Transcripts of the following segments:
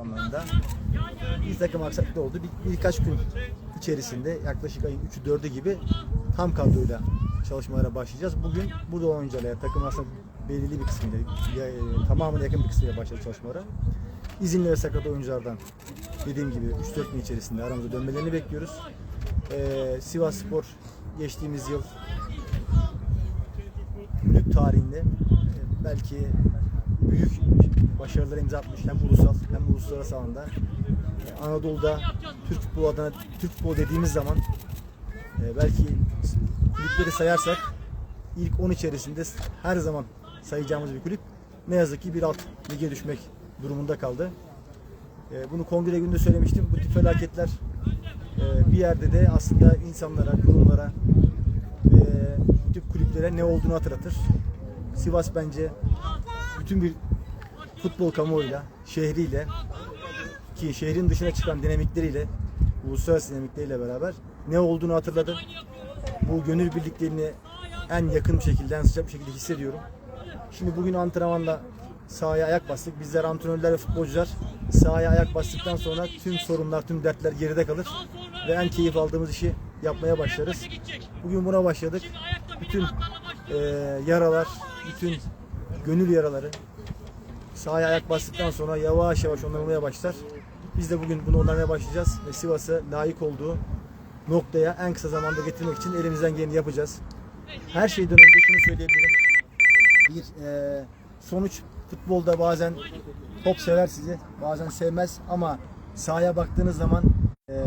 anlamında bir takım aksaklık oldu. Bir, birkaç gün içerisinde yaklaşık ayın 3'ü 4'ü gibi tam kadroyla çalışmalara başlayacağız. Bugün burada olan oyuncularla takım aslında belirli bir kısmıyla ya, e, yakın bir kısmıyla başladı çalışmalara. İzinli ve sakat oyunculardan dediğim gibi 3-4 gün içerisinde aramıza dönmelerini bekliyoruz. Ee, Sivas Spor geçtiğimiz yıl kulüp tarihinde e, belki büyük başarılara imza atmış hem ulusal hem uluslararası alanda. E, Anadolu'da Türk futbolu adına Türk futbolu dediğimiz zaman e, belki kulüpleri sayarsak ilk 10 içerisinde her zaman sayacağımız bir kulüp ne yazık ki bir alt lige düşmek durumunda kaldı. E, Bunu kongre gününde söylemiştim. Bu tip felaketler e, bir yerde de aslında insanlara, kurumlara ve bu tip kulüplere ne olduğunu hatırlatır. Sivas bence bütün bir futbol kamuoyuyla, şehriyle ki şehrin dışına çıkan dinamikleriyle, uluslararası dinamikleriyle beraber ne olduğunu hatırladı. Bu gönül birliklerini en yakın bir şekilde, en sıcak bir şekilde hissediyorum. Şimdi bugün antrenmanda sahaya ayak bastık. Bizler antrenörler ve futbolcular sahaya ayak bastıktan sonra tüm sorunlar, tüm dertler geride kalır ve en keyif aldığımız işi yapmaya başlarız. Bugün buna başladık. Bütün e, yaralar, bütün gönül yaraları sahaya ayak bastıktan sonra yavaş yavaş onarılmaya başlar. Biz de bugün bunu onarmaya başlayacağız ve Sivas'ı layık olduğu noktaya en kısa zamanda getirmek için elimizden geleni yapacağız. Her şeyden önce şunu söyleyebilirim. Bir e, sonuç futbolda bazen top sever sizi, bazen sevmez ama sahaya baktığınız zaman e,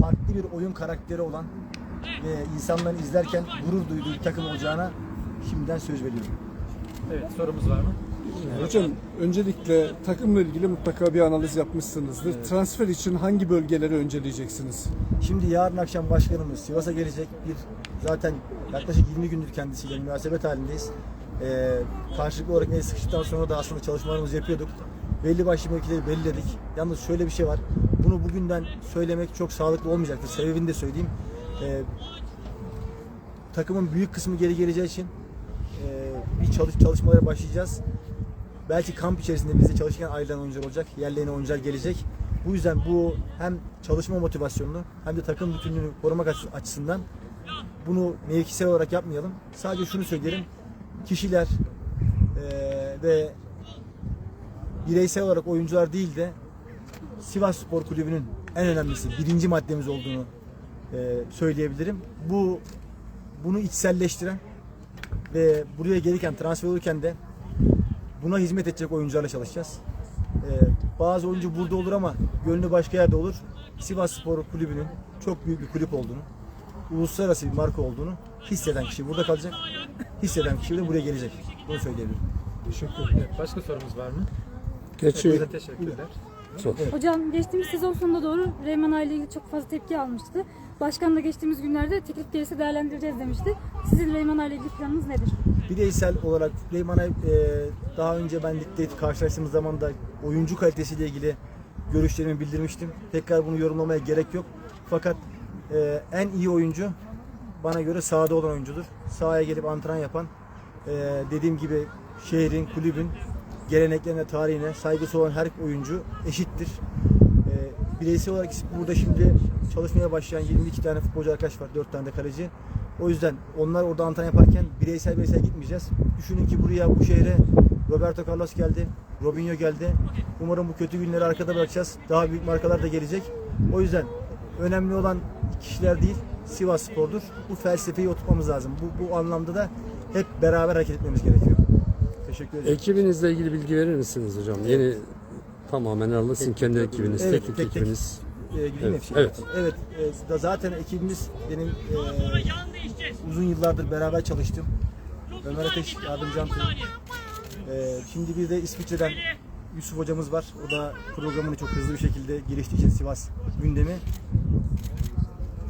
farklı bir oyun karakteri olan ve insanların izlerken gurur duyduğu bir takım olacağına şimdiden söz veriyorum. Evet sorumuz var mı? Hocam öncelikle takımla ilgili mutlaka bir analiz yapmışsınızdır. Transfer için hangi bölgeleri önceleyeceksiniz? Şimdi yarın akşam başkanımız Sivas'a gelecek. Bir zaten yaklaşık 20 gündür kendisiyle münasebet halindeyiz. Ee, karşılıklı olarak el sıkıştıktan sonra da aslında çalışmalarımızı yapıyorduk. Belli başlı mevkileri belirledik. Yalnız şöyle bir şey var. Bunu bugünden söylemek çok sağlıklı olmayacaktır. Sebebini de söyleyeyim. Ee, takımın büyük kısmı geri geleceği için çalış çalışmalara başlayacağız. Belki kamp içerisinde bizde çalışırken ayrılan oyuncular olacak. Yerlerine oyuncular gelecek. Bu yüzden bu hem çalışma motivasyonunu hem de takım bütünlüğünü korumak açı- açısından bunu mevkisel olarak yapmayalım. Sadece şunu söyleyelim. Kişiler eee, ve bireysel olarak oyuncular değil de Sivas Spor Kulübü'nün en önemlisi birinci maddemiz olduğunu eee, söyleyebilirim. Bu bunu içselleştiren ve buraya gelirken transfer olurken de buna hizmet edecek oyuncularla çalışacağız. Ee, bazı oyuncu burada olur ama gönlü başka yerde olur. Sivas Spor Kulübü'nün çok büyük bir kulüp olduğunu, uluslararası bir marka olduğunu hisseden kişi burada kalacak. Hisseden kişi de buraya gelecek. Bunu söyleyebilirim. Teşekkür ederim. Evet, başka sorumuz var mı? Geçiyor. Hepinize teşekkürler. Hocam geçtiğimiz sezon sonunda doğru Reyman ile ilgili çok fazla tepki almıştı. Başkan da geçtiğimiz günlerde teklif gelirse değerlendireceğiz demişti. Sizin Reyman ile ilgili planınız nedir? Bireysel olarak Süleyman'a e, daha önce ben ligde karşılaştığımız zaman da oyuncu kalitesiyle ilgili görüşlerimi bildirmiştim. Tekrar bunu yorumlamaya gerek yok. Fakat e, en iyi oyuncu bana göre sahada olan oyuncudur. Sahaya gelip antrenman yapan, e, dediğim gibi şehrin, kulübün geleneklerine, tarihine saygısı olan her oyuncu eşittir. E, bireysel olarak burada şimdi çalışmaya başlayan 22 tane futbolcu arkadaş var, 4 tane de kaleci. O yüzden onlar orada antrenman yaparken bireysel bireysel gitmeyeceğiz. Düşünün ki buraya bu şehre Roberto Carlos geldi, Robinho geldi. Umarım bu kötü günleri arkada bırakacağız. Daha büyük markalar da gelecek. O yüzden önemli olan kişiler değil, Sivas Spor'dur. Bu felsefeyi oturtmamız lazım. Bu, bu anlamda da hep beraber hareket etmemiz gerekiyor. Teşekkür ederim. Ekibinizle ilgili bilgi verir misiniz hocam? Yeni tamamen alırsın kendi ekibiniz, Evet, teknik tek tek. Ee, gideyim Evet, evet. Evet. e, da zaten ekibimiz benim e, uzun yıllardır beraber çalıştım. Ömer Ateş yardımcı antrenör. E, şimdi bir de İsviçre'den Yusuf hocamız var. O da programını çok hızlı bir şekilde geliştiği için Sivas gündemi.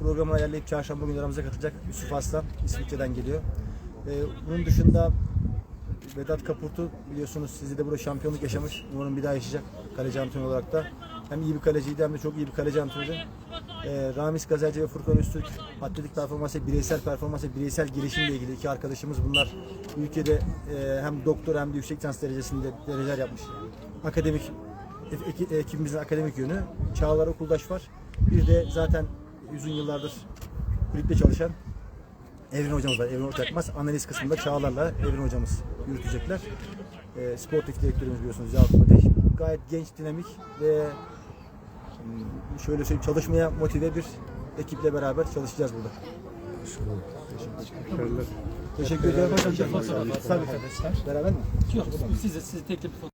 Programı ayarlayıp çarşamba günü aramıza katılacak Yusuf Aslan İsviçre'den geliyor. E, bunun dışında Vedat Kapurtu biliyorsunuz sizi de burada şampiyonluk yaşamış. Umarım bir daha yaşayacak kaleci antrenör olarak da. Hem iyi bir kaleciydi hem de çok iyi bir kaleci antrenörü. Ee, Ramiz Gazelci ve Furkan Öztürk atletik performansı, bireysel performansı, bireysel gelişimle ilgili iki arkadaşımız bunlar. Ülkede e, hem doktor hem de yüksek lisans derecesinde dereceler yapmış akademik ek- ekibimizin akademik yönü. Çağlar Okuldaş var. Bir de zaten uzun yıllardır kulüpte çalışan Evren hocamız var. Evren Ortakmaz. Analiz kısmında Çağlar'la Evren hocamız yürütecekler. E, sportif direktörümüz biliyorsunuz Yakup Ateş. Gayet genç, dinamik ve şöyle söyleyeyim çalışmaya motive bir ekiple beraber çalışacağız burada. Teşekkür ederim. Fotoğraf Tabii. arkadaşlar. Beraber mi? Yok, size, size tekli bir fotoğraf.